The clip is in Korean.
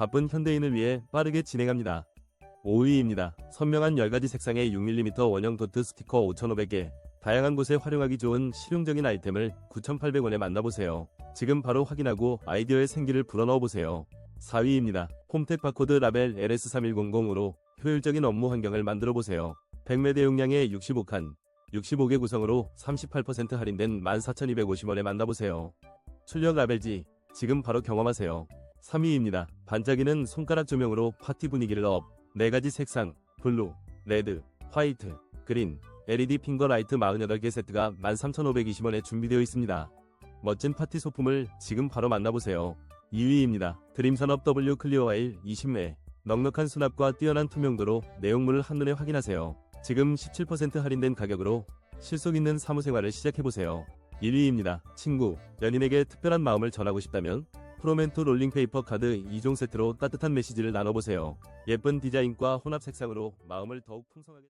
바쁜 현대인을 위해 빠르게 진행합니다. 5위입니다. 선명한 10가지 색상의 6mm 원형 도트 스티커 5,500개. 다양한 곳에 활용하기 좋은 실용적인 아이템을 9,800원에 만나보세요. 지금 바로 확인하고 아이디어의 생기를 불어넣어보세요. 4위입니다. 홈택 바코드 라벨 LS3100으로 효율적인 업무 환경을 만들어보세요. 100매 대 용량의 65칸, 65개 구성으로 38% 할인된 14,250원에 만나보세요. 출력 라벨지, 지금 바로 경험하세요. 3위입니다. 반짝이는 손가락 조명으로 파티 분위기를 업. 4가지 색상, 블루, 레드, 화이트, 그린, LED 핑거 라이트 48개 세트가 13,520원에 준비되어 있습니다. 멋진 파티 소품을 지금 바로 만나보세요. 2위입니다. 드림산업 W 클리어와일 20매. 넉넉한 수납과 뛰어난 투명도로 내용물을 한눈에 확인하세요. 지금 17% 할인된 가격으로 실속 있는 사무생활을 시작해보세요. 1위입니다. 친구, 연인에게 특별한 마음을 전하고 싶다면 프로멘토 롤링페이퍼 카드 2종 세트로 따뜻한 메시지를 나눠보세요. 예쁜 디자인과 혼합 색상으로 마음을 더욱 풍성하게